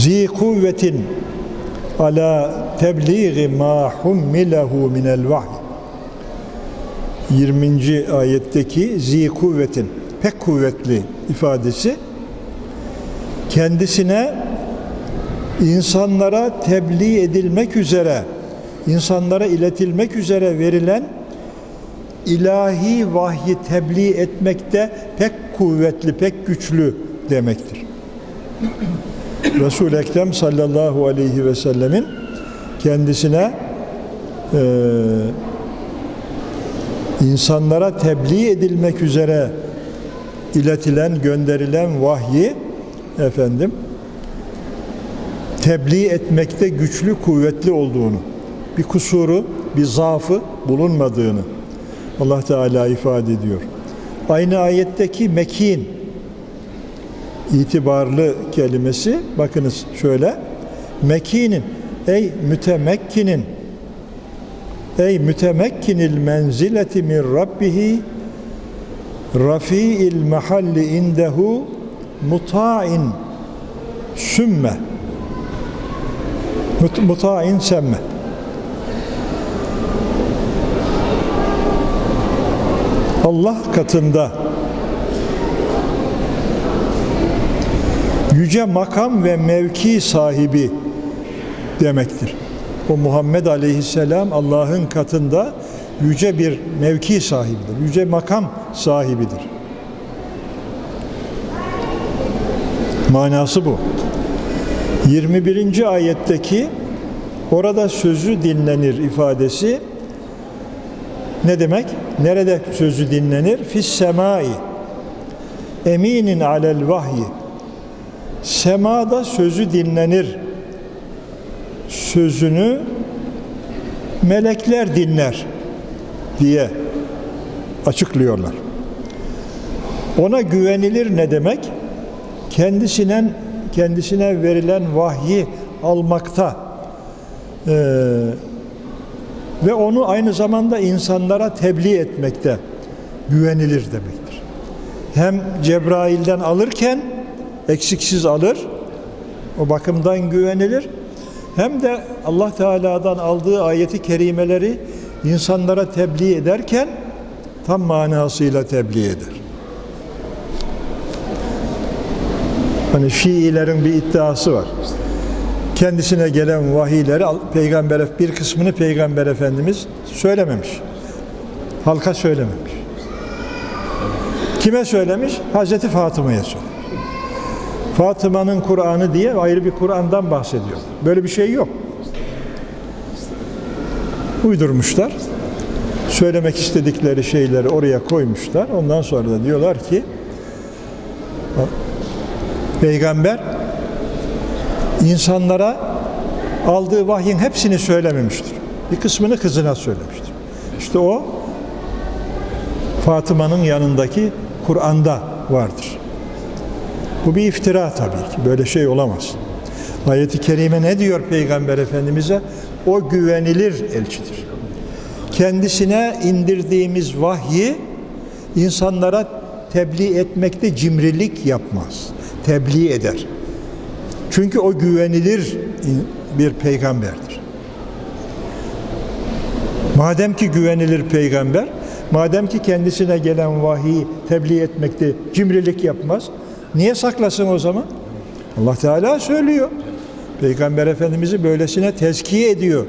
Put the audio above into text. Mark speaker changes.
Speaker 1: zi kuvvetin ala tebliği ma hummilehu minel vahy 20. ayetteki zi kuvvetin pek kuvvetli ifadesi kendisine insanlara tebliğ edilmek üzere insanlara iletilmek üzere verilen ilahi vahyi tebliğ etmekte pek kuvvetli, pek güçlü demektir. Resul-i Ekrem sallallahu aleyhi ve sellemin kendisine eee insanlara tebliğ edilmek üzere iletilen, gönderilen vahyi efendim tebliğ etmekte güçlü, kuvvetli olduğunu, bir kusuru, bir zaafı bulunmadığını Allah Teala ifade ediyor. Aynı ayetteki mekin itibarlı kelimesi bakınız şöyle mekinin ey mütemekkinin ey mütemekkinil menzileti min rabbihi rafi'il mahalli indehu muta'in sümme. Mut- muta'in semme. Allah katında yüce makam ve mevki sahibi demektir. O Muhammed Aleyhisselam Allah'ın katında yüce bir mevki sahibidir. Yüce makam sahibidir. Manası bu. 21. ayetteki orada sözü dinlenir ifadesi ne demek? Nerede sözü dinlenir? Fis semai eminin alel vahyi semada sözü dinlenir sözünü melekler dinler diye açıklıyorlar. Ona güvenilir ne demek? Kendisine kendisine verilen vahyi almakta eee, ve onu aynı zamanda insanlara tebliğ etmekte güvenilir demektir. Hem Cebrail'den alırken eksiksiz alır, o bakımdan güvenilir. Hem de Allah Teala'dan aldığı ayeti kerimeleri insanlara tebliğ ederken tam manasıyla tebliğ eder. Hani Şiilerin bir iddiası var. Kendisine gelen vahiyleri peygamber bir kısmını peygamber efendimiz söylememiş. Halka söylememiş. Kime söylemiş? Hazreti Fatıma'ya söylemiş. Fatıma'nın Kur'an'ı diye ayrı bir Kur'an'dan bahsediyor. Böyle bir şey yok. Uydurmuşlar. Söylemek istedikleri şeyleri oraya koymuşlar. Ondan sonra da diyorlar ki Peygamber insanlara aldığı vahyin hepsini söylememiştir. Bir kısmını kızına söylemiştir. İşte o Fatıma'nın yanındaki Kur'an'da vardır. Bu bir iftira tabii ki. Böyle şey olamaz. Ayet-i Kerime ne diyor Peygamber Efendimiz'e? O güvenilir elçidir. Kendisine indirdiğimiz vahyi insanlara tebliğ etmekte cimrilik yapmaz. Tebliğ eder. Çünkü o güvenilir bir peygamberdir. Madem ki güvenilir peygamber, madem ki kendisine gelen vahiy tebliğ etmekte cimrilik yapmaz, niye saklasın o zaman? Allah Teala söylüyor. Peygamber Efendimiz'i böylesine tezkiye ediyor.